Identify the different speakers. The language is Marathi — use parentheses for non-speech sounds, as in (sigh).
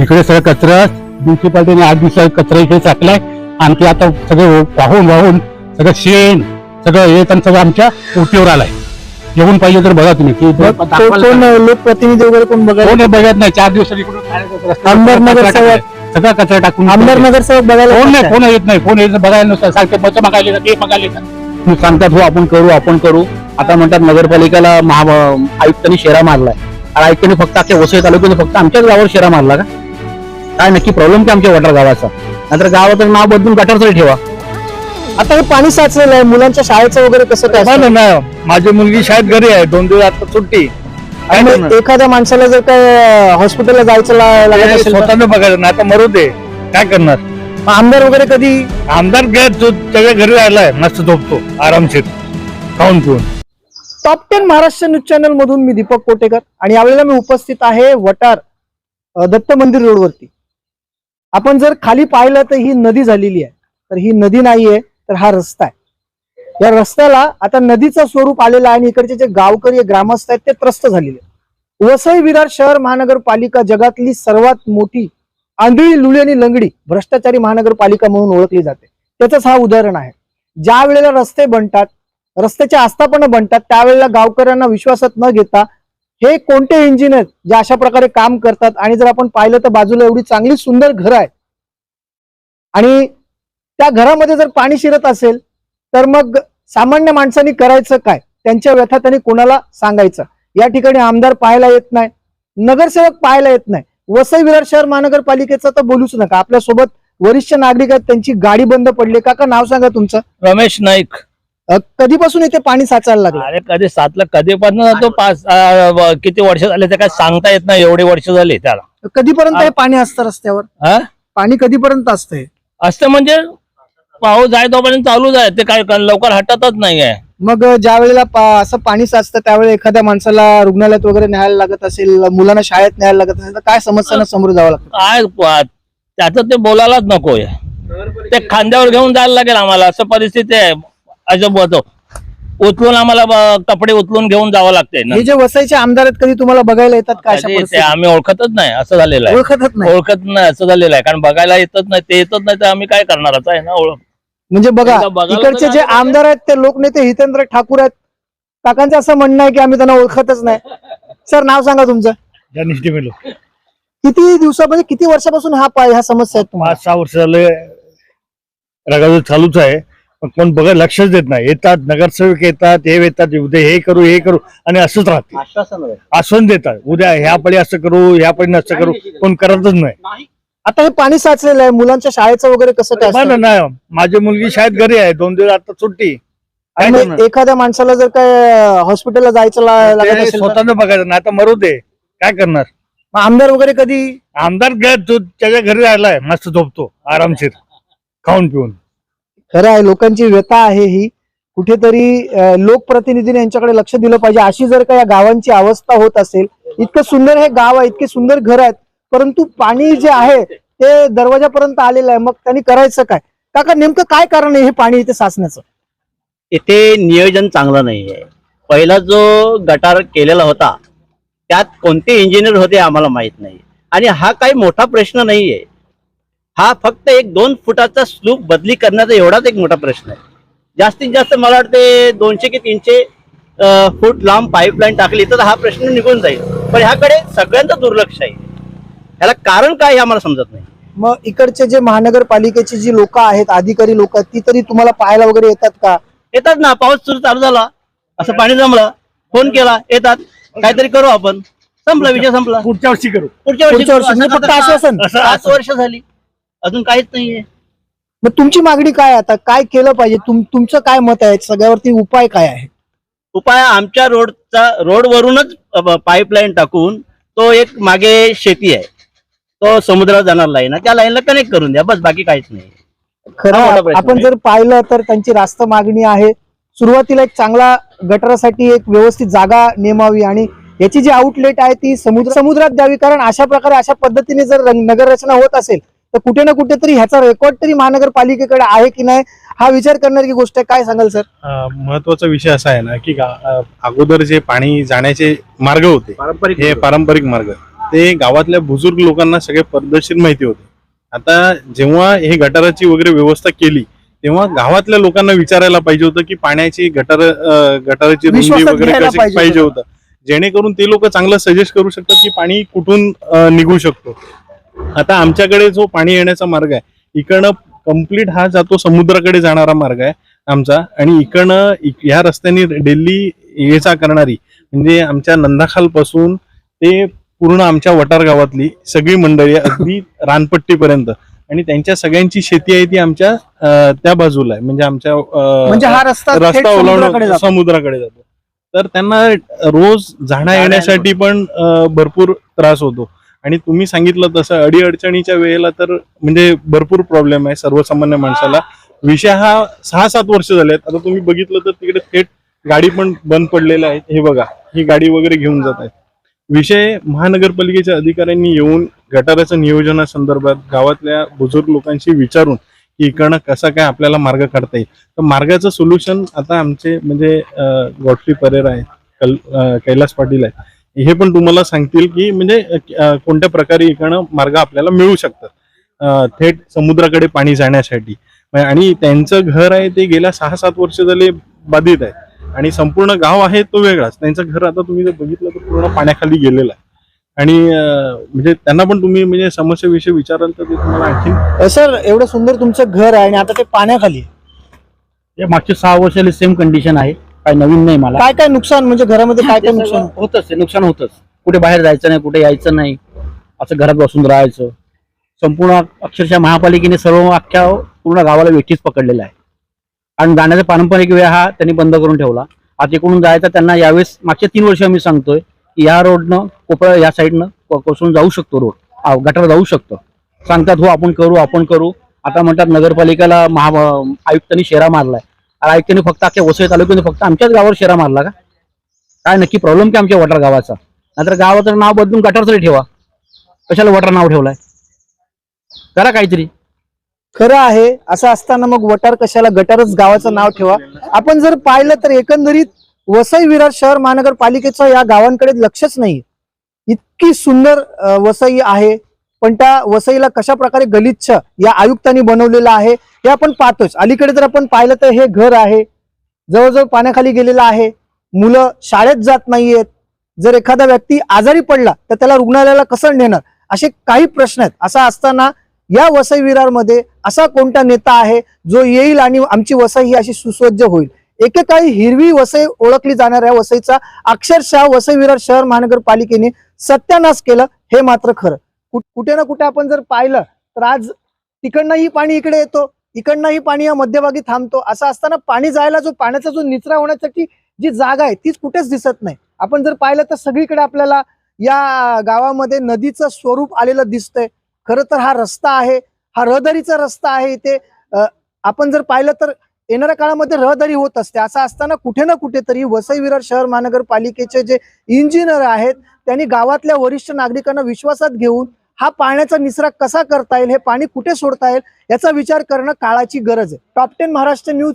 Speaker 1: इकडे सगळं कचरा म्युन्सिपाल्टीने आठ दिवसात कचरा इकडे टाकलाय. आणखी आता सगळं वाहून वाहून सगळं शेण सगळं हे पण सगळं आमच्या ओटीवर आलाय. येऊन पाहिजे तर बघा तुम्ही की
Speaker 2: को- लोकप्रतिनिधी वगैरे कोण बघायला?
Speaker 1: कोण बघत नाही चार दिवसात इकडून
Speaker 2: आमदार.
Speaker 1: सगळा कचरा टाकून
Speaker 2: आमदार नगरसेवक बघायला
Speaker 1: कोण नाही कोण येत नाही कोण येत बघायला नसतं सांगते मत मागायला येतात, ते मागायला. मग सांगतात हो आपण करू आपण करू. आता म्हणतात नगरपालिकेला महा आयुक्तांनी शेरा मारलाय. आणि आयुक्तांनी फक्त अख्या वसई तालुक्याने फक्त आमच्याच गावावर शेरा मारला का? काय नक्की प्रॉब्लेम काय आमच्या वटार गावाचा? नंतर गावाचं नाव बदलून गटार तरी ठेवा.
Speaker 2: आता हे पाणी साचलेलं आहे मुलांच्या शाळेचं वगैरे कसं काय असतं?
Speaker 3: ना माझी मुलगी शाळेत घरी आहे दोन दिवस आता सुट्टी. काय
Speaker 2: आणि
Speaker 3: करणार?
Speaker 2: एखाद्या माणसाला जर काय हॉस्पिटलला जायचं ला- लागत
Speaker 3: ते
Speaker 2: असेल तर?
Speaker 3: स्वतःनं बघायचं नाही आता मरू दे. काय करणार?
Speaker 2: मग आमदार वगैरे कधी?
Speaker 3: आमदार त्याच्या घरी राहिलाय मस्त झोपतो आरामशीर. खाऊन पिऊन.
Speaker 2: Top ten Maharashtra news channel मधून मी दीपक कोटेकर आणि यावेळेला मी उपस्थित आहे वटार अ, दत्त मंदिर रोडवरती. आपण जर खाली पाहिलं तर ही नदी झालेली आहे. तर ही नदी नाहीये तर हा रस्ता आहे. या रस्त्याला आता नदीचं स्वरूप आलेलं आहे आणि इकडचे जे गावकरी ग्रामस्थ आहेत ते त्रस्त झालेले आहेत. वसई विरार शहर महानगरपालिका जगातली सर्वात मोठी आंधळी लुळी आणि लंगडी भ्रष्टाचारी महानगरपालिका म्हणून ओळखली जाते. त्याचंच हा उदाहरण आहे. ज्या वेळेला रस्ते बनतात रस्त्याच्या आस्थापनं बनतात त्यावेळेला गावकऱ्यांना विश्वासात न घेता हे कोणते इंजिनियर जे अशा प्रकारे काम करतात? आणि जर आपण पाहिलं तर बाजूला एवढी चांगली सुंदर घर आहे. आणि त्या घरामध्ये जर पाणी शिरत असेल तर मग सामान्य माणसांनी करायचं काय? त्यांच्या व्यथा त्यांनी कोणाला सांगायचं? या ठिकाणी आमदार पाहायला येत नाही नगरसेवक पाहायला येत नाही. वसई विरार शहर महानगरपालिकेचं तर बोलूच नका. आपल्यासोबत वरिष्ठ नागरिक आहेत त्यांची गाडी बंद पडली काका नाव सांगा तुमचं.
Speaker 4: रमेश नाईक.
Speaker 2: कधीपासून इथे पाणी साचायला लागलं?
Speaker 4: अरे कधी सातला कधीपासून तो पाच किती वर्ष झाले ते काय सांगता येत नाही एवढे वर्ष झाले त्याला.
Speaker 2: कधीपर्यंत हे पाणी असतं रस्त्यावर?
Speaker 4: हा?
Speaker 2: पाणी कधीपर्यंत असतं हे?
Speaker 4: असतं म्हणजे पाऊस आहे तोपर्यंत चालूच आहे ते काय लवकर हटतच नाही आहे
Speaker 2: मग ज्या वेळेला पा- असं पाणी साचतं त्यावेळेला एखाद्या माणसाला रुग्णालयात वगैरे न्यायला लागत असेल मुलांना शाळेत न्यायला लागत असेल तर काय समस्यांना समोर जावं लागतं?
Speaker 4: काय प- त्याचं ते बोलायलाच नको ते खांद्यावर घेऊन जायला लागेल आम्हाला असं परिस्थिती आहे. अजब होतो. उचलून आम्हाला कपडे उचलून घेऊन जावं लागते
Speaker 2: हे जे वसईचे आमदार आहेत कधी तुम्हाला बघायला येतात का अशा
Speaker 4: ते
Speaker 2: परिस्थितीत?
Speaker 4: आम्ही ओळखतच नाही असं झालेलं आहे.
Speaker 2: ओळखतच नाही.
Speaker 4: ओळखत नाही असं झालेलं आहे. कारण बघायला येतच नाही ते येतच नाही तर आम्ही काय करणार? असं आहे ना ओळख.
Speaker 2: म्हणजे बघा
Speaker 4: एकदा बघायला
Speaker 2: इकडचे
Speaker 4: तर
Speaker 2: जे आमदार आहेत ते लोकनेते हितेंद्र ठाकूर आहेत. काकांचं असं म्हणणं आहे की आम्ही त्यांना ओळखतच नाही. सर नाव सांगा तुमचं.
Speaker 3: ज्यांनी मेलो
Speaker 2: किती दिवसामध्ये किती वर्षापासून हा पा- ह्या समस्या आहेत तुम्हाला?
Speaker 3: पाच सहा वर्ष झाले. रगाचं चालूच आहे. पण कोण बघा लक्षच देत नाही. येतात नगरसेवक येतात हे येतात उद्या हे करू हे करू आणि असंच राहते. आश्वासन देतात. उद्या ह्या पडी असं करू ह्या पडी असं करू कोण करतच नाही.
Speaker 2: आता हे पाणी साचलेलं आहे. मुलांच्या शाळेचं वगैरे कसं काय असतं?
Speaker 3: नाही, माझी मुलगी शाळेत घरी आहे. दोन दिवस आता सुट्टी. काय
Speaker 2: आणि
Speaker 3: करणार?
Speaker 2: मग एखाद्या माणसाला जर काय हॉस्पिटलला जायचं ला- लागत
Speaker 3: ते
Speaker 2: असेल तर?
Speaker 3: स्वतःनं बघायचं. नाही आता मरू दे. काय करणार?
Speaker 2: मग आमदार वगैरे कधी?
Speaker 3: आमदार तो त्याच्या घरी राहिलाय. मस्त झोपतो. आरामशीर. खाऊन पिऊन.
Speaker 2: खरं आहे लोकांची व्यथा आहे ही. कुठेतरी लोकप्रतिनिधीने यांच्याकडे लक्ष दिलं पाहिजे. अशी जर का या गावांची अवस्था होत असेल इतकं सुंदर हे गाव आहे इतके सुंदर घर आहेत परंतु पाणी जे आहे ते दरवाजापर्यंत आलेलं आहे. मग त्यांनी करायचं काय? काका नेमकं काय कारण आहे हे पाणी इथे साचण्याचं?
Speaker 5: इथे नियोजन चांगलं नाही आहे. पहिला जो गटार केलेला होता त्यात कोणते इंजिनियर होते आम्हाला माहीत नाही. आणि हा काही मोठा प्रश्न नाही आहे हा फक्त एक दोन फुटाचा स्लूप बदली करण्याचा एवढाच एक मोठा प्रश्न आहे. जास्तीत जास्त मला वाटते दोनशे की तीनशे फूट लांब पाईपलाईन टाकली तर हा प्रश्न निघून जाईल. पण ह्याकडे सगळ्यांचं दुर्लक्ष आहे. ह्याला कारण काय हे आम्हाला समजत नाही.
Speaker 2: मग इकडचे जे महानगरपालिकेची जी लोक आहेत अधिकारी लोक आहेत ती तरी तुम्हाला पाहायला वगैरे येतात का?
Speaker 5: येतात ना पाऊस सुरू चालू झाला. असं पाणी जमलं फोन केला येतात. काहीतरी करू आपण. संपला विषय संपला.
Speaker 3: पुढच्या वर्षी करू.
Speaker 5: पुढच्या वर्षी
Speaker 2: पुढच्या वर्षी म्हणजे फक्त
Speaker 5: आता
Speaker 2: आश्वासन.
Speaker 5: वर्ष झाली अजून काहीच नाहीये.
Speaker 2: मग तुमची मागणी काय आता? काय केलं पाहिजे? तुम तुमचं काय मत आहे? सगळ्यावरती उपाय काय आहे?
Speaker 5: उपाय आमच्या रोडचा रोडवरूनच पाईपलाईन टाकून तो एक मागे शेती आहे. तो समुद्रात जाणार लाईन आहे. त्या लाईनला कनेक्ट करून द्या. बस बाकी काहीच नाही.
Speaker 2: खरं
Speaker 5: हा मोठा
Speaker 2: आहे.
Speaker 5: प्रश्न
Speaker 2: आपण
Speaker 5: आहे.
Speaker 2: जर पाहिलं तर त्यांची रास्त मागणी आहे. सुरुवातीला एक चांगला गटारासाठी एक व्यवस्थित जागा नेमावी आणि याची जी आउटलेट आहे ती समुद्र समुद्रात द्यावी. कारण अशा प्रकारे अशा पद्धतीने जर रंग- नगररचना होत असेल तर कुठे ना कुठेतरी ह्याचा रेकॉर्ड तरी महानगरपालिकेकडे आहे की नाही हा विचार करण्याची गोष्ट आहे काय सांगाल सर?
Speaker 6: महत्त्वाचा विषय असा आहे ना की गा- अगोदर जे पाणी जाण्याचे मार्ग होते हे पारंपरिक मार्ग. ते गावातल्या बुजुर्ग लोकांना सगळे पद्धतशीर माहिती होते. आता जेव्हा हे गटाराची वगैरे व्यवस्था केली तेव्हा गावातल्या लोकांना विचारायला पाहिजे होतं की पाण्याची गटार अं, गटाराची रुंदी
Speaker 2: विश्वासात
Speaker 6: वगैरे
Speaker 2: घ्यायला
Speaker 6: कशी
Speaker 2: पाहिजे
Speaker 6: पाहिजे होतं. जेणेकरून ते लोक चांगलं सजेस्ट करू शकतात की पाणी कुठून अं, निघू शकतो. आता आमच्याकडे जो पाणी येण्याचा मार्ग आहे इकडनं कंप्लीट हा जातो समुद्राकडे जाणारा मार्ग आहे आमचा. आणि इकडनं इक- ह्या रस्त्याने दिल्ली ये जा करणारी म्हणजे आमच्या नंदाखाल पासून ते पूर्ण आमच्या वटार गावातली सगळी मंडळी अगदी (laughs) रानपट्टीपर्यंत. आणि त्यांच्या सगळ्यांची शेती आहे ती आमच्या त्या बाजूला आहे. म्हणजे आमच्या
Speaker 2: म्हणजे हा रस्ता
Speaker 6: रस्ता
Speaker 2: समुद्राकडे
Speaker 6: ओलांडून
Speaker 2: जातो.
Speaker 6: समुद्राकडे जातो. तर त्यांना रोज जाण्या येण्यासाठी पण भरपूर त्रास होतो. आणि तुम्ही सांगितलं तसं अडीअडचणीच्या वेळेला तर म्हणजे भरपूर प्रॉब्लेम आहे सर्वसामान्य माणसाला. विषय हा सहा सात वर्ष झाले आता तुम्ही बघितलं तर तिकडे थेट गाडी पण बंद पडलेल्या आहेत. हे बघा ही गाडी वगैरे घेऊन जात आहेत. विषय महानगरपालिकेच्या अधिकाऱ्यांनी येऊन गटाराच्या नियोजनासंदर्भात गावातल्या बुजुर्ग लोकांशी विचारून की इकडनं कसा काय आपल्याला मार्ग काढता येईल. तर मार्गाचं सोल्युशन आता आमचे म्हणजे गॉडफ्री परेर आहेत कल कैलास पाटील आहेत. हे पण तुम्हाला सांगतील की म्हणजे कोणत्या प्रकारे इकडनं मार्ग आपल्याला मिळू शकतात. थेट समुद्राकडे पाणी जाण्यासाठी. आणि त्यांचं घर आहे ते गेल्या सहा सात वर्ष झाले बाधित आहे. आणि संपूर्ण गाव आहे तो वेगळाच. त्यांचं घर आता तुम्ही जर बघितलं तर पूर्ण पाण्याखाली गेलेलं आहे. आणि म्हणजे त्यांना पण तुम्ही म्हणजे समस्याविषयी विचाराल तर ते तुम्हाला आणखी
Speaker 2: सर एवढं सुंदर तुमचं घर आहे आणि आता ते पाण्याखाली आहे.
Speaker 1: हे मागचे सहा वर्षाला सेम कंडिशन आहे. काय नवीन नाही मला.
Speaker 2: काय काय नुकसान म्हणजे घरामध्ये काय काय (laughs) नुकसान?
Speaker 1: होतच नुकसान होतच. कुठे बाहेर जायचं नाही कुठे यायचं नाही. असं घरात बसून राहायचं. संपूर्ण अक्षरशः महापालिकेने सर्व अख्ख्या पूर्ण गावाला वेठीच पकडलेला आहे. आणि जाण्याचा पारंपरिक वेळ हा त्यांनी बंद करून ठेवला. आता इकडून जायचं त्यांना यावेळेस मागच्या तीन वर्ष मी सांगतोय की या रोडनं कोपरा या साईडनं कोसळून जाऊ शकतो रोड. गटार जाऊ शकतो. सांगतात हो आपण करू आपण करू. आता म्हणतात नगरपालिकेला महा आयुक्तांनी शेरा मारलाय. आणि फक्त अख्ख्या वसई तालुक्याने फक्त आमच्याच गावावर शेरा मारला का? काय नक्की प्रॉब्लेम काय आमच्या वटार गावाचा? नाहीतर गावाचं नाव बदलून गटारसाठी तरी ठेवा. कशाला वटार नाव ठेवलाय? करा काहीतरी.
Speaker 2: खरं आहे असं असताना मग वटार कशाला गटारच गावाचं नाव ठेवा. आपण जर पाहिलं तर एकंदरीत वसई विरार शहर महानगरपालिकेचं या गावांकडे लक्षच नाही इतकी सुंदर वसई आहे. पण त्या वसईला कशा प्रकारे गलिच्छ या आयुक्तांनी बनवलेलं आहे हे आपण पाहतोच. अलीकडे जर आपण पाहिलं तर हे घर आहे जवळजवळ पाण्याखाली गेलेलं आहे. मुलं शाळेत जात नाहीयेत. जर एखादा व्यक्ती आजारी पडला तर त्याला रुग्णालयाला कसं नेणार? असे काही प्रश्न आहेत. असा असताना या वसई विरारमध्ये असा कोणता नेता आहे जो येईल आणि आमची वसई ही अशी सुसज्ज होईल? एकेकाळी हिरवी वसई ओळखली जाणाऱ्या वसईचा अक्षरशः वसई विरार शहर महानगरपालिकेने सत्यानाश केलं हे मात्र खरं. कुठे ना कुठे आपण जर पाहिलं तर आज तिकडनंही पाणी इकडे येतो इकडनंही पाणी या मध्यभागी थांबतो. असं असताना पाणी जायला जो पाण्याचा जो निचरा होण्यासाठी जी जागा आहे तीच कुठेच दिसत नाही. आपण जर पाहिलं तर सगळीकडे आपल्याला या गावामध्ये नदीचं स्वरूप आलेलं दिसतंय. खरं तर हा रस्ता आहे हा रहदारीचा रस्ता आहे इथे. आपण जर पाहिलं तर येणाऱ्या काळामध्ये रहदारी होत असते. असं असताना कुठे ना कुठेतरी वसई विरार शहर महानगरपालिकेचे जे इंजिनियर आहेत त्यांनी गावातल्या वरिष्ठ नागरिकांना विश्वासात घेऊन हा पाण्याचा निचरा कसा करता येईल हे पाणी कुठे सोडता येईल याचा विचार करणं काळाची गरज आहे. Top ten Maharashtra news